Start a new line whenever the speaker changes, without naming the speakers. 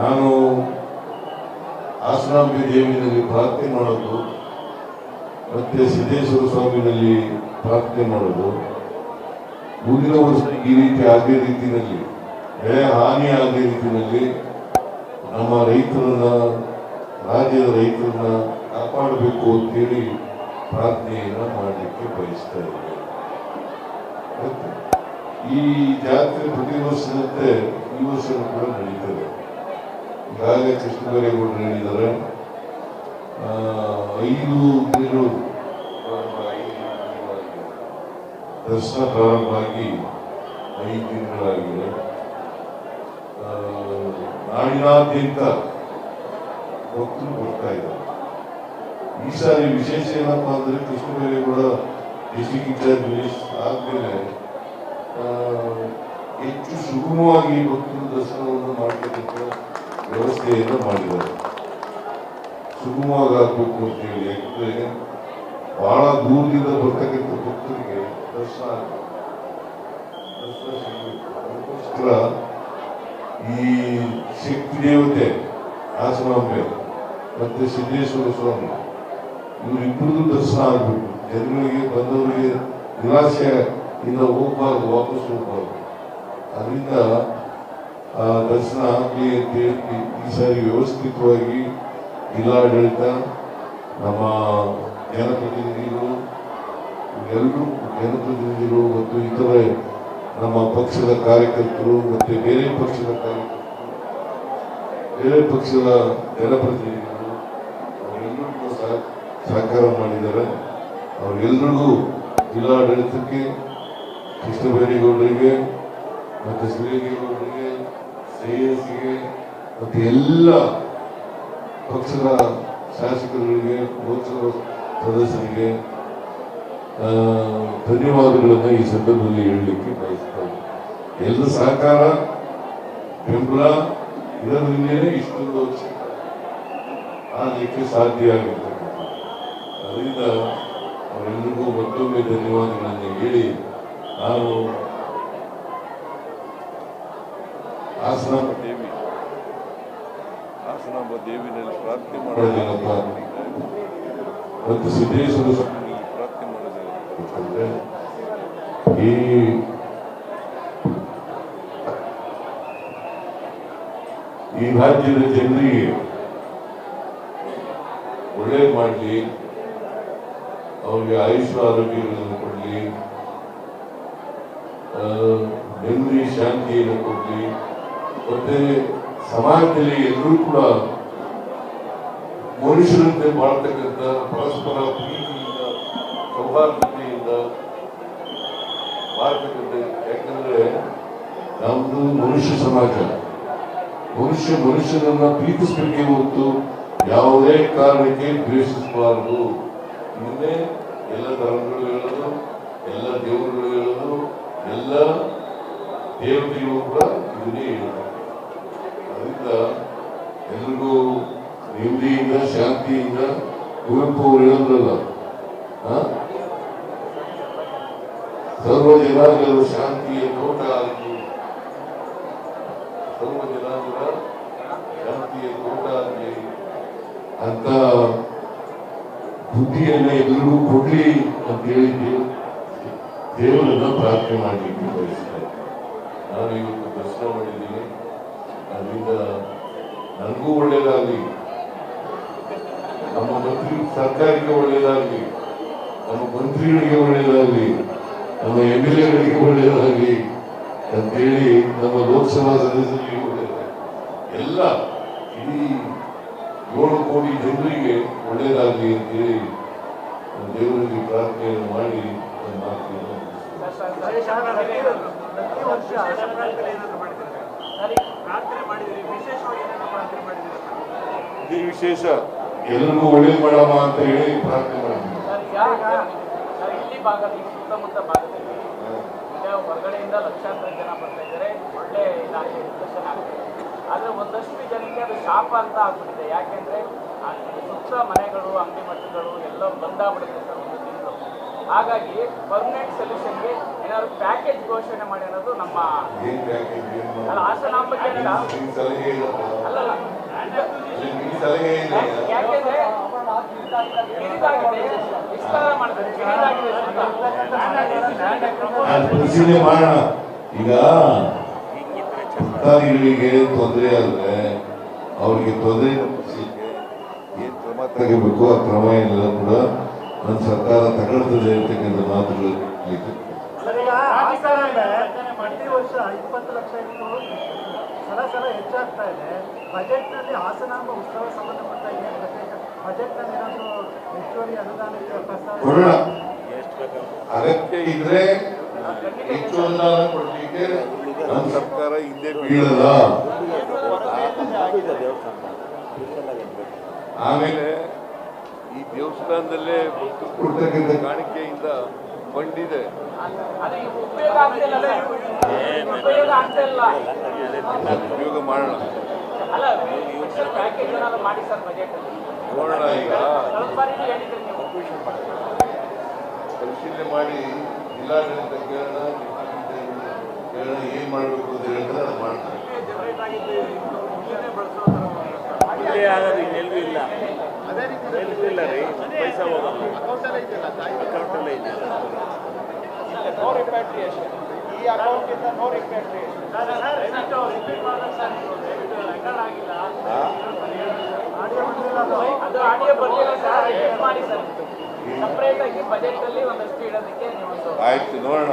ನಾನು ಆಸನಾಂಬಿ ದೇವಿನಲ್ಲಿ ಪ್ರಾರ್ಥನೆ ಮಾಡೋದು ಮತ್ತೆ ಸಿದ್ದೇಶ್ವರ ಸ್ವಾಮಿನಲ್ಲಿ ಪ್ರಾರ್ಥನೆ ಮಾಡೋದು. ಮುಂದಿನ ವರ್ಷ ಈ ರೀತಿ ಆಗದೇ ರೀತಿಯಲ್ಲಿ, ಬೆಳೆ ಹಾನಿ ಆಗದೇ ರೀತಿಯಲ್ಲಿ ನಮ್ಮ ರೈತರನ್ನ, ರಾಜ್ಯದ ರೈತರನ್ನ ಕಾಪಾಡಬೇಕು ಅಂತೇಳಿ ಪ್ರಾರ್ಥನೆಯನ್ನು ಮಾಡಲಿಕ್ಕೆ ಬಯಸ್ತಾ ಇದ್ದೇನೆ. ಈ ಜಾತ್ರೆ ಪ್ರತಿ ವರ್ಷದಂತೆ ಈ ವರ್ಷ ಕೂಡ ನಡೀತದೆ. ಈಗಾಗಲೇ ಕೃಷ್ಣಬೈರೇಗೌಡರು ಹೇಳಿದ್ದಾರೆ. ಐದು ನೀರು ದರ್ಶನ ಪ್ರಾರಂಭ ಆಗಿ ಐದು ತಿಂಗಳಾಗಿದೆ ನಾಡಿನಾದ್ಯಂತ ಭಕ್ತರು ಬರ್ತಾ ಇದ್ದಾರೆ. ಈ ಸಾರಿ ವಿಶೇಷ ಏನಪ್ಪ ಅಂದರೆ Krishna Byregowda district incharge minister ಆದ್ಮೇಲೆ ಹೆಚ್ಚು ಸುಗಮವಾಗಿ ಭಕ್ತರು ದರ್ಶನವನ್ನು ಮಾಡತಕ್ಕಂಥ ವ್ಯವಸ್ಥೆಯನ್ನು ಮಾಡಿದ್ದಾರೆ ಸುಗಮವಾಗಿ ಆಗಬೇಕು ಅಂತ ಹೇಳಿ, ಯಾಕಂದ್ರೆ ಬಹಳ ದೂರದಿಂದ ಬರ್ತಕ್ಕಂಥ ಭಕ್ತರಿಗೆ ದರ್ಶನ ಅದಕ್ಕೋಸ್ಕರ ಈ ಶಕ್ತಿ ದೇವತೆ ಆಸನಾಂಬೆ ಮತ್ತೆ ಸಿದ್ದೇಶ್ವರ ಸ್ವಾಮಿ ಇವರಿಬ್ಬರದು ದರ್ಶನ ಆಗಬೇಕು. ಜನಗಳಿಗೆ ಬಂದವರಿಗೆ ನಿರಾಶೆ ಇಂದ ಹೋಗ್ಬಾರ್ದು, ವಾಪಸ್ ಹೋಗ್ಬಾರ್ದು. ಅದರಿಂದ ದರ್ಶನ ಆಗಲಿ ಅಂತ ಹೇಳಿ ಈ ಸಾರಿ ವ್ಯವಸ್ಥಿತವಾಗಿ ಜಿಲ್ಲಾಡಳಿತ ನಮ್ಮ ಜನಪ್ರತಿನಿಧಿಗಳು, ಎಲ್ಲರೂ ಜನಪ್ರತಿನಿಧಿಗಳು ಮತ್ತು ಇತರೆ ನಮ್ಮ ಪಕ್ಷದ ಕಾರ್ಯಕರ್ತರು ಮತ್ತು ಬೇರೆ ಪಕ್ಷದ ಕಾರ್ಯಕರ್ತರು, ಬೇರೆ ಪಕ್ಷದ ಜನಪ್ರತಿನಿಧಿಗಳು ಅವರೆಲ್ಲರೂ ಕೂಡ ಸಹ- ಸಹಕಾರ ಮಾಡಿದ್ದಾರೆ. ಅವರೆಲ್ಲರಿಗೂ ಜಿಲ್ಲಾಡಳಿತಕ್ಕೆ ಕೃಷ್ಣ ಬೈರೇಗೌಡರಿಗೆ ಮತ್ತು ಶ್ರೀಗೌಡರಿಗೆ ಶ್ರೇಯಸ್ಸಿಗೆ ಮತ್ತು ಎಲ್ಲ ಪಕ್ಷದ ಶಾಸಕರುಗಳಿಗೆ ಲೋಕಸಭಾ ಸದಸ್ಯರಿಗೆ ಧನ್ಯವಾದಗಳನ್ನು ಈ ಸಂದರ್ಭದಲ್ಲಿ ಹೇಳಲಿಕ್ಕೆ ಬಯಸ್ತಾರೆ ಎಲ್ಲ ಸಹಕಾರ, ಬೆಂಬಲ ಇದರಿಂದಲೇ ಇಷ್ಟೊಂದು ಆಗಲಿಕ್ಕೆ ಸಾಧ್ಯ ಆಗಿರ್ತಕ್ಕಂಥದ್ದು ಅದರಿಂದ ಅವರೆಲ್ಲರಿಗೂ ಮತ್ತೊಮ್ಮೆ ಧನ್ಯವಾದಗಳನ್ನು ಹೇಳಿ ನಾನು ಹಾಸನಾಂಬ ದೇವಿ. ಹಾಸನಾಂಬ ದೇವಿನಲ್ಲಿ ಪ್ರಾರ್ಥನೆ ಮಾಡೋದೇನಪ್ಪ ಮತ್ತು ಸಿದ್ದೇಶ್ವರ ಸ್ವಾಮಿನಲ್ಲಿ ಪ್ರಾರ್ಥನೆ ಮಾಡೋದೇನಪ್ಪ ಈ ಈ ರಾಜ್ಯದ ಜನರಿಗೆ ಒಳ್ಳೆ ಮಾಡಲಿ ಅವರಿಗೆ ಆಯುಷ್ ಆರೋಗ್ಯಗಳನ್ನು ಕೊಡಲಿ ನೆಮ್ಮದಿ ಶಾಂತಿಯನ್ನು ಕೊಡಲಿ. ಮತ್ತೆ ಸಮಾಜದಲ್ಲಿ ಎಲ್ಲರೂ ಕೂಡ ಮನುಷ್ಯರಂತೆ ಬಾಳ್ತಕ್ಕಂಥ ಪರಸ್ಪರ ಪ್ರೀತಿಯಿಂದ, ಸೌಹಾರ್ದತೆಯಿಂದ ಬಾಳ್ತಕ್ಕಂಥ ಯಾಕಂದ್ರೆ ನಮ್ದು ಮನುಷ್ಯ ಸಮಾಜ. ಮನುಷ್ಯ ಮನುಷ್ಯನನ್ನ ಪ್ರೀತಿಸಬೇಕೇ ಹೊತ್ತು ಯಾವುದೇ ಕಾರಣಕ್ಕೆ ದ್ವೇಷಿಸಬಾರದು. ಇದನ್ನೇ ಎಲ್ಲ ಧರ್ಮಗಳು ಹೇಳೋದು, ಎಲ್ಲ ದೇವರುಗಳು ಹೇಳೋದು, ಎಲ್ಲ ದೇವತೆಗಳು ಕೂಡ ಇದನ್ನೇ ಹೇಳೋದು. ಎಲ್ರಿಗೂ ನೆಮ್ಮದಿಯಿಂದ, ಶಾಂತಿಯಿಂದ ಕುವೆಂಪು ಅವರು ಹೇಳಿದ್ರಲ್ಲ? ಸರ್ವ ಜನಾಂಗದ ಶಾಂತಿಯ ನೋಟ ಆಗಲಿ ಸರ್ವ ಜನಾಂಗದ ಶಾಂತಿಯ ನೋಟ ಆಗಲಿ ಅಂತ ಬುದ್ಧಿಯನ್ನ ಎಲ್ರಿಗೂ ಕೊಡ್ಲಿ ಅಂತ ಹೇಳಿ ದೇವ್- ದೇವರನ್ನ ಪ್ರಾರ್ಥನೆ ಮಾಡಲಿಕ್ಕೆ ಬಯಸ್ತಾರೆ. ನಾನು ಇವತ್ತು ಪ್ರಶ್ನೆ ಮಾಡಿದ್ದೀನಿ. ಅದರಿಂದ ನನಗೂ ಒಳ್ಳೇದಾಗಲಿ. ನಮ್ಮ ಮಂತ್ರಿ ಸರ್ಕಾರಕ್ಕೆ ಒಳ್ಳೇದಾಗಲಿ. ನಮ್ಮ ಮಂತ್ರಿಗಳಿಗೆ ಒಳ್ಳೇದಾಗಲಿ. ನಮ್ಮ ಎಂ ಎಲ್ ಎಗಳಿಗೆ ಒಳ್ಳೇದಾಗಲಿ ಅಂತೇಳಿ ನಮ್ಮ ಲೋಕಸಭಾ ಸದಸ್ಯರಿಗೆ ಒಳ್ಳೇದಾಗಲಿ. ಎಲ್ಲ ಇಡೀ ಏಳು ಕೋಟಿ ಜನರಿಗೆ ಒಳ್ಳೇದಾಗಲಿ ಅಂತೇಳಿ ದೇವರಿಗೆ ಪ್ರಾರ್ಥನೆಯನ್ನು ಮಾಡಿ ನನ್ನ ಮಾತನ್ನು
ಪ್ರತಿ ವರ್ಷ ಪ್ರಾರ್ಥನೆ ಏನಾದ್ರು ಮಾಡಿದ್ರೆ ಸರಿ ಪ್ರಾರ್ಥನೆ ಮಾಡಿದಿರಿ ವಿಶೇಷವಾಗಿ ಏನಾದ್ರು ಪ್ರಾರ್ಥನೆ ಮಾಡಿದಿರಿ
ಇದೇ ವಿಶೇಷ ಎಲ್ಲರೂ ಒಳ್ಳೇದು ಮಾಡಮ್ಮ ಅಂತ ಹೇಳಿ ಪ್ರಾರ್ಥನೆ
ಸರ್ ಇಲ್ಲಿ ಭಾಗದಲ್ಲಿ ಸುತ್ತಮುತ್ತ ಭಾಗದಲ್ಲಿ ಹೊರಗಡೆಯಿಂದ ಲಕ್ಷಾಂತರ ಜನ ಬರ್ತಾ ಇದ್ದಾರೆ. ಒಳ್ಳೆ ಇದಾಗಿ ದರ್ಶನ ಆಗ್ತಿದೆ ಆದರೆ ಒಂದಷ್ಟು ಜನಕ್ಕೆ ಅದು ಶಾಪ ಅಂತ ಆಗ್ಬಿಟ್ಟಿದೆ. ಯಾಕೆಂದ್ರೆ ಸುತ್ತ ಮನೆಗಳು ಅಂಗಡಿ ಮಟ್ಟಗಳು ಎಲ್ಲ ಬಂದಾಗ್ಬಿಡುತ್ತೆ ಹಾಗಾಗಿ ಪರ್ಮನೆಂಟ್ ಸೊಲ್ಯೂಷನ್ಗೆ ಏನಾದ್ರು ಪ್ಯಾಕೇಜ್ ಘೋಷಣೆ ಮಾಡಿ ಅನ್ನೋದು ನಮ್ಮ ಅಲ್ಲ ಹಾಸನಾಂಬ ಕೇಂದ್ರ? ಅಲ್ಲಲ್ಲ. ಯಾಕೆಂದ್ರೆ ಕಿರಿದಾಗಿದೆ. ವಿಸ್ತಾರ ಮಾಡ್ತಾರೆ. ಕಿರಿದಾಗಿದೆ
ಮಾಡೋಣ. ಈಗ ಭಕ್ತಾದಿಗಳಿಗೆ ತೊಂದರೆ ಆದ್ರೆ ಅವ್ರಿಗೆ ತೊಂದರೆ ಏನ್ ಕ್ರಮ ತಗೋಬೇಕು? ಆ ಕ್ರಮ ಏನಿಲ್ಲ ಕೂಡ. ನನ್ನ ಸರ್ಕಾರ ತಗೊಳ್ತದೆ ಅಂತಕ್ಕಂಥ ಮಾತುಗಳು
ಆಯಿತು ಪ್ರತಿ ವರ್ಷ ಇಪ್ಪತ್ತು ಲಕ್ಷ ಸಲ ಸಲ ಹೆಚ್ಚಾಗ್ತಾ ಇದೆ. ಬಜೆಟ್ನಲ್ಲಿ ಹಾಸನಾಂಬ ಉತ್ಸವ ಸಂಬಂಧಪಟ್ಟ ಏನು ಪ್ರತ್ಯೇಕ ಬಜೆಟ್ನಲ್ಲಿ ಏನಾದರೂ ಹೆಚ್ಚುವರಿ ಅನುದಾನಕ್ಕೆ ಪ್ರಸ್ತಾವ
ಕೊಡೋಣ. ಅಗತ್ಯ ಇದ್ರೆ ಹೆಚ್ಚು ಅನುದಾನ ಕೊಡ್ಲಿಕ್ಕೆ ನಮ್ಮ ಸರ್ಕಾರ ಹಿಂದೆ ಬೀಳಲ್ಲ. ಆಮೇಲೆ ದೇವಸ್ಥಾನದಲ್ಲೇ ಕಾಣಿಕೆಯಿಂದ
ಬಂದಿದೆ. ಉಪಯೋಗ
ಮಾಡೋಣ. ಈಗ. ಪರಿಶೀಲನೆ ಮಾಡಿ ಜಿಲ್ಲಾಡಳಿತ ಕೇಳೋಣ, ಏನ್ ಮಾಡಬೇಕು ಅಂತ ಹೇಳಿದ್ರೆ ಅದು ಮಾಡ್ತಾರೆ.
ಇಲ್ಲೇ ಆಗೋದು ಇನ್ನೆಲ್ಲೂ ಇಲ್ಲ. ರೀತಿ ಇಲ್ಲ ರೀ. ಪೈಸಾ ಹೋಗಲ್ಲ. ಅಕೌಂಟಲ್ಲೇ ಇದೆ.
ನೋ ರಿಪ್ಯಾಟ್ರಿಯೇಷನ್ ಈ ಅಕೌಂಟ್ ಇಂದ ನೋ ರಿಪ್ಯಾಟ್ರಿಯೇಷನ್
ಅದು
ಆಡಿಯೋ ಬರ್ಲಿಲ್ಲ ಸರ್ ಮಾಡಿ ಸರ್ ಸಪ್ರೇಟ್ ಆಗಿ ಬಜೆಟ್ ಅಲ್ಲಿ ಒಂದಷ್ಟು ಇಡೋದಕ್ಕೆ ನೀವು
ಆಯ್ತು ನೋಡೋಣ.